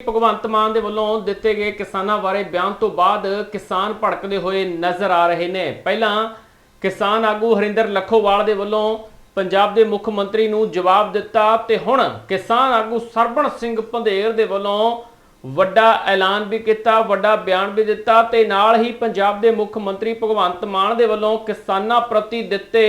ਭਗਵੰਤ ਮਾਨ ਦੇ ਵੱਲੋਂ ਦਿੱਤੇ ਗਏ ਕਿਸਾਨਾਂ ਬਾਰੇ ਬਿਆਨ ਤੋਂ ਬਾਅਦ ਕਿਸਾਨ ਭੜਕਦੇ ਹੋਏ ਨਜ਼ਰ ਆ ਰਹੇ ਨੇ। ਪਹਿਲਾਂ ਕਿਸਾਨ ਆਗੂ ਹਰਿੰਦਰ ਲੱਖੋਵਾਲ ਦੇ ਵੱਲੋਂ ਪੰਜਾਬ ਦੇ ਮੁੱਖ ਮੰਤਰੀ ਨੂੰ ਜਵਾਬ ਦਿੱਤਾ ਤੇ ਹੁਣ ਕਿਸਾਨ ਆਗੂ ਸਰਬਣ ਸਿੰਘ ਪੰਧੇਰ ਦੇ ਵੱਲੋਂ ਵੱਡਾ ਐਲਾਨ ਵੀ ਕੀਤਾ, ਵੱਡਾ ਬਿਆਨ ਵੀ ਦਿੱਤਾ ਤੇ ਨਾਲ ਹੀ ਪੰਜਾਬ ਦੇ ਮੁੱਖ ਮੰਤਰੀ ਭਗਵੰਤ ਮਾਨ ਦੇ ਵੱਲੋਂ ਕਿਸਾਨਾਂ ਪ੍ਰਤੀ ਦਿੱਤੇ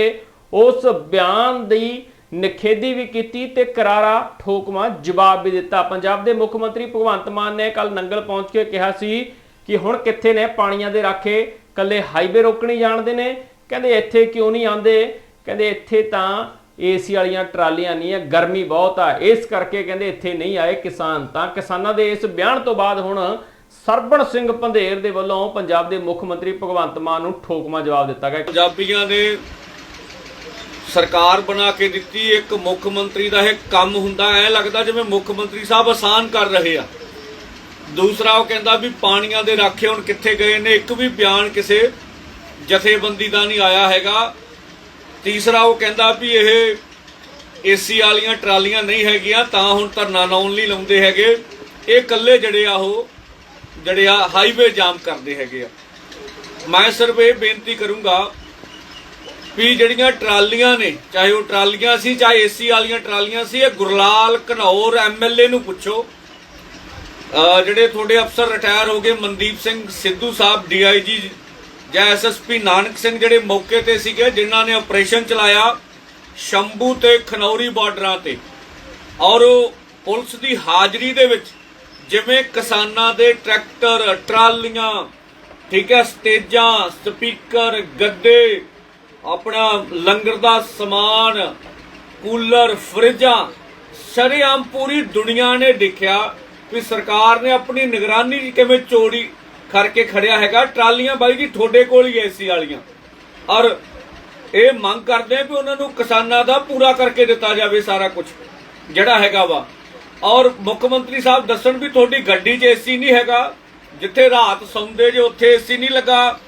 ਉਸ ਬਿਆਨ ਦੀ ਨਿਖੇਧੀ ਵੀ ਕੀਤੀ ਤੇ ਕਰਾਰਾ ਠੋਕਵਾ ਜਵਾਬ ਵੀ ਦਿੱਤਾ। ਪੰਜਾਬ ਦੇ ਮੁੱਖ ਮੰਤਰੀ ਭਗਵੰਤ ਮਾਨ ਨੇ ਕੱਲ ਨੰਗਲ ਪਹੁੰਚ ਕੇ ਕਿਹਾ ਸੀ ਕਿ ਹੁਣ ਕਿੱਥੇ ਨੇ ਪਾਣੀਆਂ ਦੇ ਰਾਖੇ? ਕੱਲੇ ਹਾਈਵੇ ਰੋਕਣੀ ਜਾਣਦੇ ਨੇ। ਕਹਿੰਦੇ ਇੱਥੇ ਕਿਉਂ ਨਹੀਂ ਆਉਂਦੇ? ਕਹਿੰਦੇ ਇੱਥੇ ਤਾਂ ਏਸੀ ਵਾਲੀਆਂ ਟਰਾਲੀਆਂ ਨਹੀਂ ਹੈ ਗਰਮੀ ਬਹੁਤ ਆ। ਇਸ ਕਰਕੇ ਕਹਿੰਦੇ ਇੱਥੇ ਨਹੀਂ ਆਏ ਕਿਸਾਨ। ਤਾਂ ਕਿਸਾਨਾਂ ਦੇ ਇਸ ਬਿਆਨ ਤੋਂ ਬਾਅਦ ਹੁਣ ਸਰਬਣ ਸਿੰਘ ਪੰਧੇਰ ਦੇ ਵੱਲੋਂ ਪੰਜਾਬ ਦੇ ਮੁੱਖ ਮੰਤਰੀ ਭਗਵੰਤ ਮਾਨ ਨੂੰ ਠੋਕਵਾ ਜਵਾਬ ਦਿੱਤਾ ਗਿਆ। ਪੰਜਾਬੀਆਂ ਦੇ ਸਰਕਾਰ ਬਣਾ ਕੇ ਦਿੱਤੀ, ਇੱਕ ਮੁੱਖ ਮੰਤਰੀ ਦਾ ਇਹ ਕੰਮ ਹੁੰਦਾ, ਐ ਲੱਗਦਾ ਜਿਵੇਂ ਮੁੱਖ ਮੰਤਰੀ ਸਾਹਿਬ ਆਸਾਨ ਕਰ ਰਹੇ ਆ। ਦੂਸਰਾ ਉਹ ਕਹਿੰਦਾ ਵੀ ਪਾਣੀਆਂ ਦੇ ਰਾਖੇ ਹੁਣ ਕਿੱਥੇ ਗਏ ਨੇ, ਇੱਕ ਵੀ ਬਿਆਨ ਕਿਸੇ ਜਥੇਬੰਦੀ ਦਾ ਨਹੀਂ ਆਇਆ ਹੈਗਾ। ਤੀਸਰਾ ਉਹ ਕਹਿੰਦਾ ਵੀ ਇਹ ਏਸੀ ਵਾਲੀਆਂ ਟਰਾਲੀਆਂ ਨਹੀਂ ਹੈਗੀਆਂ, ਤਾਂ ਹੁਣ ਧਰਨਾ ਲਾਉਣ ਲਈ ਲਾਉਂਦੇ ਹੈਗੇ। ਇਹ ਇਕੱਲੇ ਜਿਹੜੇ ਆ ਉਹ, ਜਿਹੜੇ ਆ ਹਾਈਵੇ ਜਾਮ ਕਰਦੇ ਹੈਗੇ ਆ। ਮੈਂ ਸਿਰਫ ਇਹ ਬੇਨਤੀ ਕਰੂੰਗਾ ਵੀ ਜਿਹੜੀਆਂ ਟਰਾਲੀਆਂ ਨੇ, ਚਾਹੇ ਉਹ ਟਰਾਲੀਆਂ ਸੀ, ਚਾਹੇ ਏਸੀ ਵਾਲੀਆਂ ਟਰਾਲੀਆਂ ਸੀ, ਇਹ ਗੁਰਲਾਲ ਘਨੌਰ ਐਮਐਲਏ ਨੂੰ ਪੁੱਛੋ। ਜਿਹੜੇ ਤੁਹਾਡੇ ਅਫਸਰ ਰਿਟਾਇਰ ਹੋ ਗਏ, ਮਨਦੀਪ ਸਿੰਘ ਸਿੱਧੂ ਸਾਹਿਬ ਡੀਆਈਜੀ ਜਾਂ ਐਸਐਸਪੀ ਨਾਨਕ ਸਿੰਘ ਜਿਹੜੇ ਮੌਕੇ ਤੇ ਸੀਗੇ, ਜਿਨ੍ਹਾਂ ਨੇ ਆਪਰੇਸ਼ਨ ਚਲਾਇਆ ਸ਼ੰਭੂ ਤੇ ਖਨੌਰੀ ਬਾਰਡਰਾਂ ਤੇ। ਔਰ ਪੁਲਿਸ ਦੀ ਹਾਜ਼ਰੀ ਦੇ ਵਿੱਚ ਜਿਵੇਂ ਕਿਸਾਨਾਂ ਦੇ ਟਰੈਕਟਰ, ਟਰਾਲੀਆਂ, ਠੀਕ ਹੈ, ਸਟੇਜਾਂ, ਸਪੀਕਰ, ਗੱਦੇ ਆਪਣਾ ਲੰਗਰ ਦਾ ਸਮਾਨ, ਕੂਲਰ, ਫਰਿੱਜਾਂ, ਸ਼ਰੇਆਮ ਪੂਰੀ ਦੁਨੀਆ ਨੇ ਦੇਖਿਆ ਵੀ ਸਰਕਾਰ ਨੇ ਆਪਣੀ ਨਿਗਰਾਨੀ 'ਚ ਕਿਵੇਂ ਚੋਰੀ ਕਰਕੇ ਖੜਿਆ ਹੈਗਾ। ਟਰਾਲੀਆਂ ਬਾਈ ਜੀ ਤੁਹਾਡੇ ਕੋਲ ਹੀ ਏਸੀ ਵਾਲੀਆਂ। ਔਰ ਇਹ ਮੰਗ ਕਰਦੇ ਆ ਵੀ ਉਹਨਾਂ ਨੂੰ ਕਿਸਾਨਾਂ ਦਾ ਪੂਰਾ ਕਰਕੇ ਦਿੱਤਾ ਜਾਵੇ ਸਾਰਾ ਕੁਝ ਜਿਹੜਾ ਹੈਗਾ ਵਾ। ਔਰ ਮੁੱਖ ਮੰਤਰੀ ਸਾਹਿਬ ਦੱਸਣ ਵੀ ਤੁਹਾਡੀ ਗੱਡੀ 'ਚ ਏਸੀ ਨਹੀਂ ਹੈਗਾ, ਜਿੱਥੇ ਰਾਤ ਸੌਂਦੇ ਜੇ ਉੱਥੇ ਏਸੀ ਨਹੀਂ ਲੱਗਾ।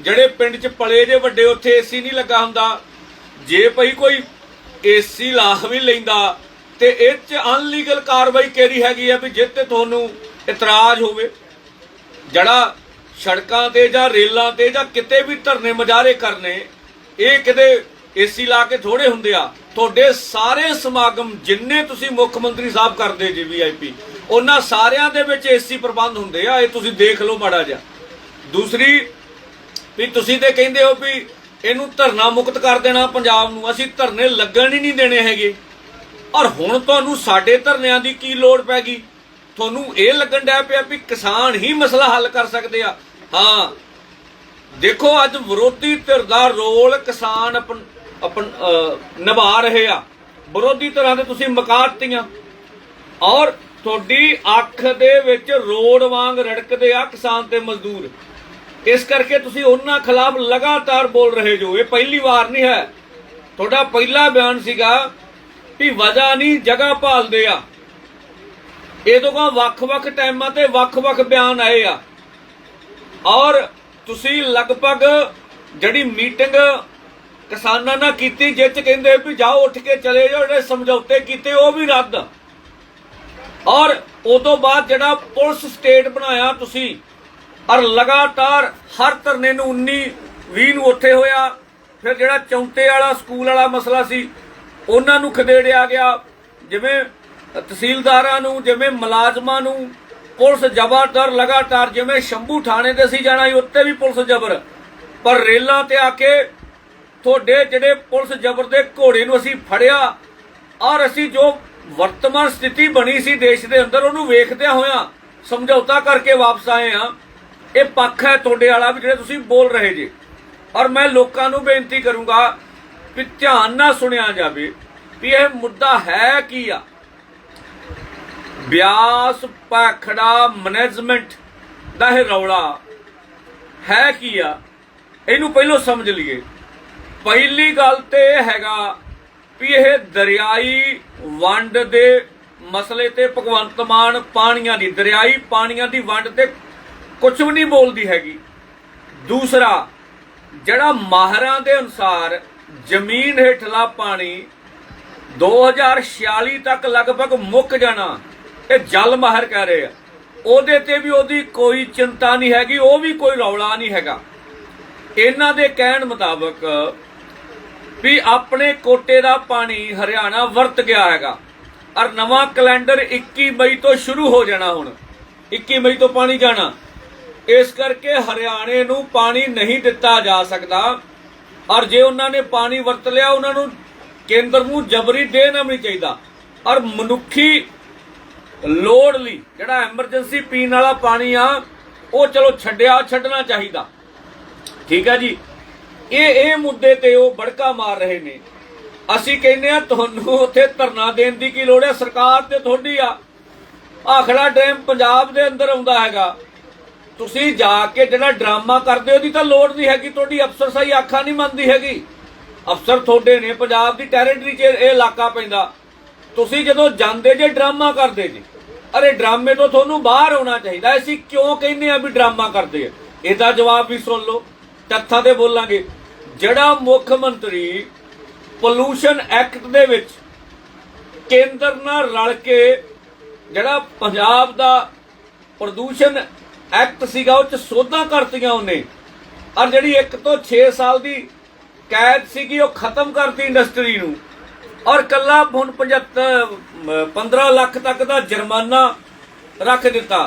ਜਿਹੜੇ ਪਿੰਡ 'ਚ ਪਲੇ ਜੇ ਵੱਡੇ, ਉੱਥੇ ਏਸੀ ਨਹੀਂ ਲੱਗਾ ਹੁੰਦਾ। ਜੇ ਭਈ ਕੋਈ ਏਸੀ ਲਾ ਵੀ ਲੈਂਦਾ, ਤੇ ਇਹ 'ਚ ਅਨਲੀਗਲ ਕਾਰਵਾਈ ਕਿਹੜੀ ਹੈਗੀ ਆ ਵੀ ਜਿੱਤੇ ਤੁਹਾਨੂੰ ਇਤਰਾਜ਼ ਹੋਵੇ? ਜਿਹੜਾ ਸੜਕਾਂ ਤੇ ਜਾਂ ਰੇਲਾਂ ਤੇ ਜਾਂ ਕਿਤੇ ਵੀ ਧਰਨੇ ਮਜਾਰੇ ਕਰਨੇ, ਇਹ ਕਿਤੇ ਏਸੀ ਲਾ ਕੇ ਥੋੜੇ ਹੁੰਦੇ ਆ। ਤੁਹਾਡੇ ਸਾਰੇ ਸਮਾਗਮ ਜਿੰਨੇ ਤੁਸੀਂ ਮੁੱਖ ਮੰਤਰੀ ਸਾਹਿਬ ਕਰਦੇ ਜੀ ਵੀਆਈਪੀ ਉਹਨਾਂ ਸਾਰਿਆਂ ਦੇ ਵਿੱਚ ਏਸੀ ਪ੍ਰਬੰਧ ਹੁੰਦੇ ਆ। ਇਹ ਤੁਸੀਂ ਦੇਖ ਲਓ ਮਾੜਾ ਜਿਹਾ। ਦੂਸਰੀ ਵੀ ਤੁਸੀਂ ਤੇ ਕਹਿੰਦੇ ਹੋ ਵੀ ਇਹਨੂੰ ਧਰਨਾ ਮੁਕਤ ਕਰ ਦੇਣਾ ਪੰਜਾਬ ਨੂੰ। ਅਸੀਂ ਧਰਨੇ ਲੱਗਣ ਹੀ ਨਹੀਂ ਦੇਣੇ ਹੈਗੇ। ਔਰ ਹੁਣ ਤੁਹਾਨੂੰ ਸਾਡੇ ਧਰਨਿਆਂ ਦੀ ਕੀ ਲੋੜ ਪੈ ਗਈ? ਤੁਹਾਨੂੰ ਇਹ ਲੱਗਣ ਡਿਆ ਪਿਆ ਵੀ ਕਿਸਾਨ ਹੀ ਮਸਲਾ ਹੱਲ ਕਰ ਸਕਦੇ ਆ। ਹਾਂ। ਦੇਖੋ, ਅੱਜ ਵਿਰੋਧੀ ਧਿਰ ਦਾ ਰੋਲ ਕਿਸਾਨ ਆਪਣ ਆਪਣ ਨਿਭਾ ਰਹੇ ਆ। ਵਿਰੋਧੀ ਧਿਰਾਂ ਦੇ ਤੁਸੀਂ ਮਕਾਤੀਆਂ ਔਰ ਤੁਹਾਡੀ ਅੱਖ ਦੇ ਵਿੱਚ ਰੋਡ ਵਾਂਗ ਰੜਕਦੇ ਆ ਕਿਸਾਨ ਤੇ ਮਜ਼ਦੂਰ। ਇਸ ਕਰਕੇ ਤੁਸੀਂ ਉਹਨਾਂ ਖਿਲਾਫ ਲਗਾਤਾਰ ਬੋਲ ਰਹੇ ਜੋ, ਇਹ ਪਹਿਲੀ ਵਾਰ ਨਹੀਂ ਹੈ। ਤੁਹਾਡਾ ਪਹਿਲਾ ਬਿਆਨ ਸੀਗਾ ਵੀ ਵਜ੍ਹਾ ਨਹੀਂ, ਜਗ੍ਹਾ ਭਾਲਦੇ ਆ। ਇਹ ਤੋਂ ਕਾ ਵੱਖ-ਵੱਖ ਟਾਈਮਾਂ ਤੇ ਵੱਖ-ਵੱਖ ਬਿਆਨ ਆਏ ਆ। ਔਰ ਤੁਸੀਂ ਲਗਭਗ ਜਿਹੜੀ ਮੀਟਿੰਗ ਕਿਸਾਨਾਂ ਨਾਲ ਕੀਤੀ ਜਿਸ ਕਹਿੰਦੇ ਵੀ ਜਾਓ, ਉੱਠ ਕੇ ਚਲੇ ਜਾਓ, ਜਿਹੜੇ ਸਮਝੌਤੇ ਕੀਤੇ, ਉਹ ਵੀ ਰੱਦ। ਔਰ ਉਦੋਂ ਬਾਅਦ ਜਿਹੜਾ ਪੁਲਿਸ ਸਟੇਟ ਬਣਾਇਆ ਤੁਸੀਂ ਔਰ ਲਗਾਤਾਰ ਹਰ ਧਰਨੇ ਨੂੰ 19 20 ਨੂੰ ਉੱਥੇ ਹੋਇਆ। ਫਿਰ ਜਿਹੜਾ ਚੌਂਤੇ ਵਾਲਾ ਸਕੂਲ ਵਾਲਾ ਮਸਲਾ ਸੀ, ਉਹਨਾਂ ਨੂੰ ਖਦੇੜਿਆ ਗਿਆ। ਜਿਵੇਂ ਤਹਿਸੀਲਦਾਰਾਂ ਨੂੰ, ਜਿਵੇਂ ਮੁਲਾਜ਼ਮਾਂ ਨੂੰ, ਪੁਲਿਸ ਜ਼ਬਰਦਾਰ ਲਗਾਤਾਰ ਜਿਵੇਂ ਸ਼ੰਭੂ ਥਾਣੇ ਤੇ ਸੀ ਜਾਣਾ ਸੀ ਉੱਤੇ ਵੀ ਪੁਲਿਸ ਜ਼ਬਰ। ਪਰ ਰੇਲਾਂ ਤੇ ਆ ਕੇ ਤੁਹਾਡੇ ਜਿਹੜੇ ਪੁਲਿਸ ਜ਼ਬਰ ਦੇ ਘੋੜੇ ਨੂੰ ਅਸੀਂ ਫੜਿਆ ਔਰ ਅਸੀਂ ਜੋ ਵਰਤਮਾਨ ਸਥਿਤੀ ਬਣੀ ਸੀ ਦੇਸ਼ ਦੇ ਅੰਦਰ, ਉਹਨੂੰ ਵੇਖਦਿਆਂ ਹੋਇਆਂ ਸਮਝੌਤਾ ਕਰਕੇ ਵਾਪਸ ਆਏ ਆ ਇਹ ਪੱਖ ਹੈ ਤੁਹਾਡੇ ਵਾਲਾ ਵੀ ਜਿਹੜੇ ਤੁਸੀਂ ਬੋਲ ਰਹੇ ਜੇ। ਔਰ ਮੈਂ ਲੋਕਾਂ ਨੂੰ ਬੇਨਤੀ ਕਰੂੰਗਾ ਕਿ ਧਿਆਨ ਨਾਲ ਸੁਣਿਆ ਜਾਵੇ ਵੀ ਇਹ ਮੁੱਦਾ ਹੈ ਕੀ ਆ। ਬਿਆਸ ਪਖੜਾ ਮੈਨੇਜਮੈਂਟ ਦਾ ਇਹ ਰੌਲਾ ਹੈ ਕੀ ਆ? ਇਹਨੂੰ ਪਹਿਲਾਂ ਸਮਝ ਲਈਏ। ਪਹਿਲੀ ਗੱਲ ਤੇ ਇਹ ਹੈਗਾ ਵੀ ਇਹ ਦਰਿਆਈ ਵੰਡ ਦੇ ਮਸਲੇ ਤੇ ਭਗਵੰਤ ਮਾਨ ਪਾਣੀਆਂ ਦੀ, ਦਰਿਆਈ ਪਾਣੀਆਂ ਦੀ ਵੰਡ ਤੇ ਕੁਝ ਵੀ ਨਹੀਂ ਬੋਲਦੀ ਹੈਗੀ। ਦੂਸਰਾ, ਜਿਹੜਾ ਮਾਹਰਾਂ ਦੇ ਅਨੁਸਾਰ ਜ਼ਮੀਨ ਹੇਠਲਾ ਪਾਣੀ 2046 ਤੱਕ ਲਗਭਗ ਮੁੱਕ ਜਾਣਾ, ਇਹ ਜਲ ਮਾਹਰ ਕਹਿ ਰਹੇ ਆ। ਉਹਦੇ ਤੇ ਵੀ ਉਹਦੀ ਕੋਈ ਚਿੰਤਾ ਨਹੀਂ ਹੈਗੀ, ਉਹ ਵੀ ਕੋਈ ਰੌਲਾ ਨਹੀਂ ਹੈਗਾ। ਇਹਨਾਂ ਦੇ ਕਹਿਣ ਮੁਤਾਬਕ ਵੀ ਆਪਣੇ ਕੋਟੇ ਦਾ ਪਾਣੀ ਹਰਿਆਣਾ ਵਰਤ ਗਿਆ ਹੈਗਾ। ਔਰ ਨਵਾਂ ਕੈਲੰਡਰ 21 ਮਈ ਤੋਂ ਸ਼ੁਰੂ ਹੋ ਜਾਣਾ ਹੁਣ। 21 ਮਈ ਤੋਂ ਪਾਣੀ ਜਾਣਾ। ਇਸ ਕਰਕੇ ਹਰਿਆਣੇ ਨੂੰ ਪਾਣੀ ਨਹੀਂ ਦਿੱਤਾ ਜਾ ਸਕਦਾ। ਔਰ ਜੇ ਉਹਨਾਂ ਨੇ ਪਾਣੀ ਵਰਤ ਲਿਆ, ਉਹਨਾਂ ਨੂੰ ਕੇਂਦਰ ਨੂੰ ਜਬਰੀ ਦੇਣਾ ਵੀ ਨਹੀਂ ਚਾਹੀਦਾ। ਔਰ ਮਨੁੱਖੀ ਲੋੜ ਲਈ ਜਿਹੜਾ ਐਮਰਜੈਂਸੀ ਪੀਣ ਵਾਲਾ ਪਾਣੀ ਆ, ਉਹ ਚਲੋ ਛੱਡਿਆ ਛੱਡਣਾ ਚਾਹੀਦਾ। ਠੀਕ ਹੈ ਜੀ? ਇਹ ਇਹ ਮੁੱਦੇ ਤੇ ਉਹ ਬੜਕਾ ਮਾਰ ਰਹੇ ਨੇ। ਅਸੀਂ ਕਹਿੰਦੇ ਆ ਤੁਹਾਨੂੰ ਉੱਥੇ ਧਰਨਾ ਦੇਣ ਦੀ ਕੀ ਲੋੜ ਹੈ? ਸਰਕਾਰ ਤੇ ਤੁਹਾਡੀ ਆ। ਆਖੜਾ ਡੈਮ ਪੰਜਾਬ ਦੇ ਅੰਦਰ ਆਉਂਦਾ ਹੈਗਾ। ਤੁਸੀਂ ਜਾ ਕੇ ਜਿਹੜਾ ਡਰਾਮਾ ਕਰਦੇ ਹੋ, ਉਹਦੀ ਤਾਂ ਲੋੜ ਨਹੀਂ ਹੈਗੀ। ਤੁਹਾਡੀ ਅਫਸਰ ਸਹੀ ਆਖਾਂ ਨਹੀਂ ਮੰਨਦੀ ਹੈਗੀ। ਅਫਸਰ ਤੁਹਾਡੇ ਨੇ ਪੰਜਾਬ ਦੀ ਟੈਰੀਟਰੀ 'ਚ ਇਹ ਇਲਾਕਾ ਪੈਂਦਾ। ਤੁਸੀਂ ਜਦੋਂ ਜਾਂਦੇ ਜੇ, ਡਰਾਮਾ ਕਰਦੇ ਜੀ, ਅਰੇ ਡਰਾਮੇ ਤੋਂ ਤੁਹਾਨੂੰ ਬਾਹਰ ਆਉਣਾ ਚਾਹੀਦਾ। ਅਸੀਂ ਕਿਉਂ ਕਹਿੰਦੇ ਆ ਵੀ ਡਰਾਮਾ ਕਰਦੇ ਆ? ਇਹਦਾ ਜਵਾਬ ਵੀ ਸੁਣ ਲਓ, ਤੱਥਾਂ ਤੇ ਬੋਲਾਂਗੇ। ਜਿਹੜਾ ਮੁੱਖ ਮੰਤਰੀ ਪੋਲੂਸ਼ਨ ਐਕਟ ਦੇ ਵਿੱਚ ਕੇਂਦਰ ਨਾਲ ਰਲ ਕੇ ਜਿਹੜਾ ਪੰਜਾਬ ਦਾ ਪ੍ਰਦੂਸ਼ਣ ਐਕਟ ਸੀਗਾ, ਉਹ ਚ ਸੋਧਾਂ ਕਰਤੀਆਂ ਉਹਨੇ। ਔਰ ਜਿਹੜੀ 1 ਤੋਂ 6 ਸਾਲ ਦੀ ਕੈਦ ਸੀਗੀ, ਉਹ ਖਤਮ ਕਰਤੀ ਇੰਡਸਟਰੀ ਨੂੰ। ਔਰ ਕੱਲਾ ਹੁਣ 75 15 ਲੱਖ ਤੱਕ ਦਾ ਜੁਰਮਾਨਾ ਰੱਖ ਦਿੱਤਾ।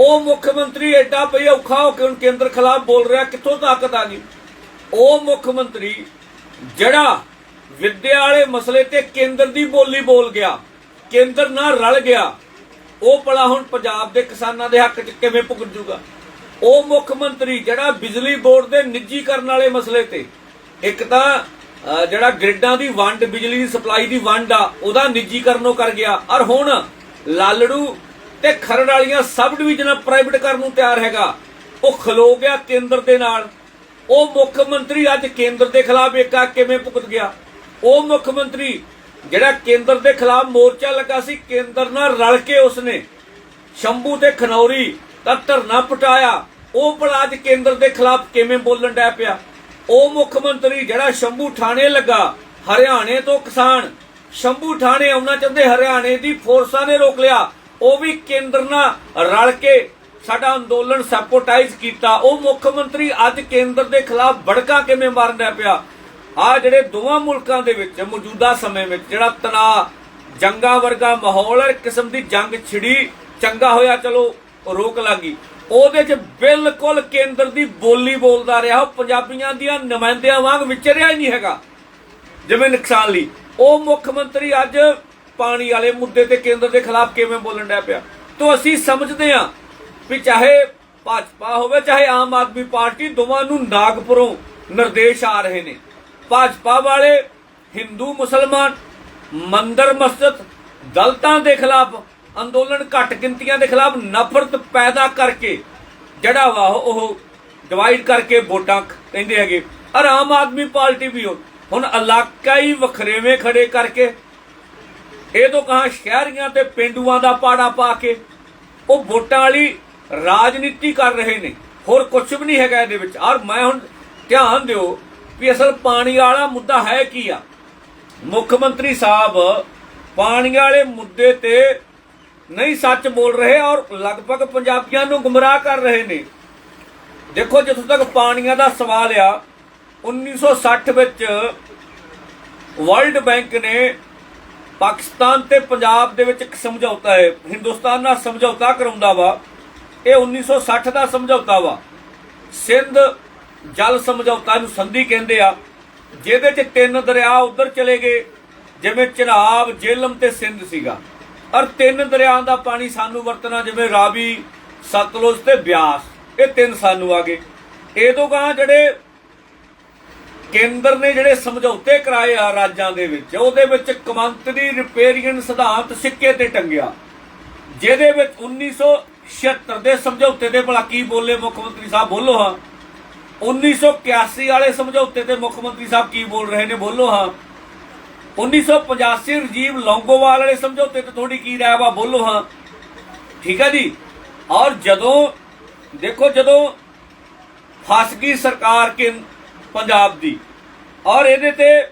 ਉਹ ਮੁੱਖ ਮੰਤਰੀ ਐਡਾ ਪਈ ਔਖਾ ਹੋ ਕੇ ਹੁਣ ਕੇਂਦਰ ਖਿਲਾਫ ਬੋਲ ਰਿਹਾ, ਕਿੱਥੋਂ ਤਾਕਤ ਆ ਗਈ? ਉਹ ਮੁੱਖ ਮੰਤਰੀ ਜਿਹੜਾ ਵਿੱਦਿਆ ਵਾਲੇ ਮਸਲੇ ਤੇ ਕੇਂਦਰ ਦੀ ਬੋਲੀ ਬੋਲ ਗਿਆ, ਕੇਂਦਰ ਨਾਲ ਰਲ ਗਿਆ ਉਹ ਭਲਾ ਹੁਣ ਪੰਜਾਬ ਦੇ ਕਿਸਾਨਾਂ ਦੇ ਹੱਕ 'ਚ ਕਿਵੇਂ ਪੁੱਗ ਜੂਗਾ ਉਹ ਮੁੱਖ ਮੰਤਰੀ ਜਿਹੜਾ ਬਿਜਲੀ ਬੋਰਡ ਦੇ ਨਿੱਜੀਕਰਨ ਵਾਲੇ ਮਸਲੇ ਤੇ, ਇੱਕ ਤਾਂ ਜਿਹੜਾ ਗ੍ਰਿਡਾਂ ਦੀ ਵੰਡ, ਬਿਜਲੀ ਦੀ ਸਪਲਾਈ ਦੀ ਵੰਡ ਆ, ਉਹਦਾ ਨਿੱਜੀਕਰਨੋਂ ਕਰ ਗਿਆ। ਔਰ ਹੁਣ ਲਾਲੜੂ ਤੇ ਖਰੜ ਵਾਲੀਆਂ ਸਬ ਡਿਵੀਜ਼ਨਾਂ ਪ੍ਰਾਈਵੇਟ ਕਰਨ ਨੂੰ ਤਿਆਰ ਹੈਗਾ। ਉਹ ਖਲੋ ਗਿਆ ਕੇਂਦਰ ਦੇ ਨਾਲ। ਉਹ ਮੁੱਖ ਮੰਤਰੀ ਅੱਜ ਕੇਂਦਰ ਦੇ ਖਿਲਾਫ ਏਕਾ ਕਿਵੇਂ ਭੁਗਤ ਗਿਆ? ਉਹ ਮੁੱਖ ਮੰਤਰੀ ਜਿਹੜਾ ਕੇਂਦਰ ਦੇ ਖਿਲਾਫ ਮੋਰਚਾ ਲੱਗਾ ਸੀ, ਕੇਂਦਰ ਨਾਲ ਰਲ ਕੇ ਉਸਨੇ ਸ਼ੰਭੂ ਤੇ ਖਨੌਰੀ ਦਾ ਧਰਨਾ ਪਟਾਇਆ। ਉਹ ਭਲਾ ਅੱਜ ਕੇਂਦਰ ਦੇ ਖਿਲਾਫ ਕਿਵੇਂ ਬੋਲਣ ਡੈ ਪਿਆ? ਉਹ ਮੁੱਖ ਮੰਤਰੀ ਜਿਹੜਾ ਸ਼ੰਭੂ ਥਾਣੇ ਲੱਗਾ, ਹਰਿਆਣੇ ਤੋਂ ਕਿਸਾਨ। ਸ਼ੰਭੂ ਥਾਣੇ ਆਉਣਾ ਚਾਹੁੰਦੇ, ਹਰਿਆਣੇ ਦੀ ਫੋਰਸਾਂ ਨੇ ਰੋਕ ਲਿਆ। ਉਹ ਵੀ ਕੇਂਦਰ ਨਾਲ ਰਲ ਕੇ ਸਾਡਾ ਅੰਦੋਲਨ ਸੈਪੋਟਾਈਜ਼ ਕੀਤਾ। ਉਹ ਮੁੱਖ ਮੰਤਰੀ ਅੱਜ ਕੇਂਦਰ ਦੇ ਖਿਲਾਫ ਭੜਕਾ ਕਿਵੇਂ ਮਾਰਨ ਡੈ ਪਿਆ? ਆ ਜਿਹੜੇ ਦੋਵਾਂ ਮੁਲਕਾਂ ਦੇ ਵਿੱਚ ਮੌਜੂਦਾ ਸਮੇਂ ਵਿੱਚ ਜਿਹੜਾ ਤਣਾਅ, ਜੰਗਾਂ ਵਰਗਾ ਮਾਹੌਲ ਹੈ, ਕਿਸਮ ਦੀ ਜੰਗ ਛਿੜੀ, ਚੰਗਾ ਹੋਇਆ, ਚਲੋ, ਰੋਕ ਲੱਗੀ। ਉਹਦੇ 'ਚ ਬਿਲਕੁਲ ਕੇਂਦਰ ਦੀ ਬੋਲੀ ਬੋਲਦਾ ਰਿਹਾ, ਉਹ ਪੰਜਾਬੀਆਂ ਦੀਆਂ ਨੁਮਾਇੰਦਿਆਂ ਵਾਂਗ ਵਿਚਰਿਆ ਹੀ ਨਹੀਂ ਹੈਗਾ, ਜਿਵੇਂ ਨੁਕਸਾਨ ਲਈ। ਉਹ ਮੁੱਖ ਮੰਤਰੀ ਅੱਜ ਪਾਣੀ ਵਾਲੇ ਮੁੱਦੇ ਤੇ ਕੇਂਦਰ ਦੇ ਖਿਲਾਫ ਕਿਵੇਂ ਬੋਲਣ ਡਿਆ ਪਿਆ। ਤੋਂ ਅਸੀਂ ਸਮਝਦੇ ਹਾਂ ਵੀ ਚਾਹੇ ਭਾਜਪਾ ਹੋਵੇ, ਚਾਹੇ ਆਮ ਆਦਮੀ ਪਾਰਟੀ, ਦੋਵਾਂ ਨੂੰ ਨਾਗਪੁਰੋਂ ਨਿਰਦੇਸ਼ ਆ ਰਹੇ ਨੇ। ਭਾਜਪਾ ਵਾਲੇ, ਹਿੰਦੂ, ਮੁਸਲਮਾਨ, ਮੰਦਰ, ਮਸਜਿਦ, ਦਲਤਾਂ ਦੇ ਖਿਲਾਫ ਅੰਦੋਲਨ ਘੱਟ ਗਿਣਤੀਆਂ ਦੇ ਖਿਲਾਫ ਨਫ਼ਰਤ ਪੈਦਾ ਕਰਕੇ, ਜਿਹੜਾ ਵਾ ਉਹ ਡਿਵਾਈਡ ਕਰਕੇ ਵੋਟਾਂ ਕਹਿੰਦੇ ਹੈਗੇ। ਔਰ ਆਮ ਆਦਮੀ ਪਾਰਟੀ ਵੀ ਹੁਣ- ਹੁਣ ਇਲਾਕਾਈ ਵਖਰੇਵੇਂ ਖੜੇ ਕਰਕੇ, ਇਹ ਤੋਂ ਕਹਾ ਸ਼ਹਿਰੀਆਂ ਤੇ ਪਿੰਡੂਆਂ ਦਾ ਪਾੜਾ ਪਾ ਕੇ, ਉਹ ਵੋਟਾਂ ਵਾਲੀ ਰਾਜਨੀਤੀ ਕਰ ਰਹੇ ਨੇ। ਹੋਰ ਕੁਝ ਵੀ ਨਹੀਂ ਹੈਗਾ ਇਹਦੇ ਵਿੱਚ। ਔਰ ਮੈਂ ਹੁਣ ਧਿਆਨ ਦਿਓ ਵੀ ਅਸਲ ਪਾਣੀ ਵਾਲਾ ਮੁੱਦਾ ਹੈ ਕੀ ਆ? ਮੁੱਖ ਮੰਤਰੀ ਸਾਹਿਬ ਪਾਣੀ ਵਾਲੇ ਮੁੱਦੇ ਤੇ ਨਹੀਂ ਸੱਚ ਬੋਲ ਰਹੇ ਔਰ ਲਗਭਗ ਪੰਜਾਬੀਆਂ ਨੂੰ ਗੁੰਮਰਾਹ ਕਰ ਰਹੇ ਨੇ। ਦੇਖੋ, ਜਿੱਥੋਂ ਤੱਕ ਪਾਣੀਆਂ ਦਾ ਸਵਾਲ ਆ 1960 ਵਿੱਚ ਵਰਲਡ ਬੈਂਕ ਨੇ ਪਾਕਿਸਤਾਨ ਤੇ ਪੰਜਾਬ ਦੇ ਵਿੱਚ ਇੱਕ ਸਮਝੌਤਾ ਹੈ, ਹਿੰਦੁਸਤਾਨ ਨਾਲ ਸਮਝੌਤਾ ਕਰਾਉਂਦਾ ਵਾ। ਇਹ 1960 ਦਾ ਸਮਝੌਤਾ ਵਾ। ਸਿੰਧ ਜਲ ਸਮਝੌਤਾ ਨੂੰ ਸੰਧੀ ਕਹਿੰਦੇ ਆ, ਜਿਹਦੇ ਚ ਤਿੰਨ ਦਰਿਆ ਉਧਰ ਚਲੇ ਗਏ, ਜਿਵੇਂ ਚਨਾਬ, ਜੇਲਮ ਤੇ ਸਿੰਧ ਸੀਗਾ। ਔਰ ਤਿੰਨ ਦਰਿਆਵਾਂ ਦਾ ਪਾਣੀ ਸਾਨੂੰ ਵਰਤਣਾ, ਜਿਵੇਂ ਰਾਵੀ, ਸਤਲੁਜ ਤੇ ਬਿਆਸ, ਇਹ ਤਿੰਨ ਸਾਨੂੰ ਆ ਗਏ। ਇਹ ਤੋਂ ਗਾਂ ਜਿਹੜੇ ਕੇਂਦਰ ਨੇ ਜਿਹੜੇ ਸਮਝੌਤੇ ਕਰਾਏ ਆ ਰਾਜਾਂ ਦੇ ਵਿੱਚ, ਉਹਦੇ ਵਿੱਚ ਕਮੰਤਰੀ ਰਿਪੇਰੀਅਨ ਸਿਧਾਂਤ ਸਿੱਕੇ ਤੇ ਟੰਗਿਆ। ਜਿਹਦੇ ਵਿੱਚ 1976 ਦੇ ਸਮਝੌਤੇ ਦੇ ਭਲਾ ਕੀ ਬੋਲੇ ਮੁੱਖ ਮੰਤਰੀ ਸਾਹਿਬ ਬੋਲੋ ਹਾਂ। 1981 ਵਾਲੇ ਸਮਝੌਤੇ ਤੇ ਮੁੱਖ ਮੰਤਰੀ ਸਾਹਿਬ ਕੀ ਬੋਲ ਰਹੇ ਨੇ? ਬੋਲੋ ਹਾਂ। 1985 ਰਜੀਵ ਲੌਂਗੋਵਾਲ ਵਾਲੇ ਸਮਝੌਤੇ ਤੇ ਥੋੜੀ ਕੀ ਰਾਇ ਵਾ? ਬੋਲੋ ਹਾਂ। ਠੀਕ ਹੈ ਜੀ? ਔਰ ਜਦੋਂ, ਦੇਖੋ ਜਦੋਂ ਫਸ ਗਈ ਸਰਕਾਰ ਕੇ, ਪੰਜਾਬ ਦੀ, ਔਰ ਇਹਦੇ ਤੇ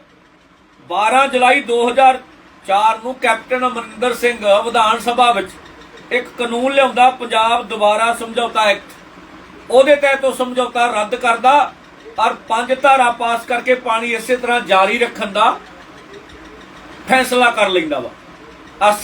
12 ਜੁਲਾਈ 2004 ਨੂੰ ਕੈਪਟਨ ਅਮਰਿੰਦਰ ਸਿੰਘ ਵਿਧਾਨ ਸਭਾ ਵਿੱਚ ਇੱਕ ਕਾਨੂੰਨ ਲਿਆਉਂਦਾ ਪੰਜਾਬ ਦੁਬਾਰਾ ਸਮਝੌਤਾ ਐਕਟ ਉਹਦੇ ਤਹਿਤ ਉਹ ਸਮਝੌਤਾ ਰੱਦ ਕਰਦਾ ਔਰ ਪੰਜ ਧਾਰਾ ਪਾਸ ਕਰਕੇ ਪਾਣੀ ਇਸੇ ਤਰ੍ਹਾਂ ਜਾਰੀ ਰੱਖਣ ਦਾ ਫੈਸਲਾ ਕਰ ਲੈਂਦਾ ਵਾ।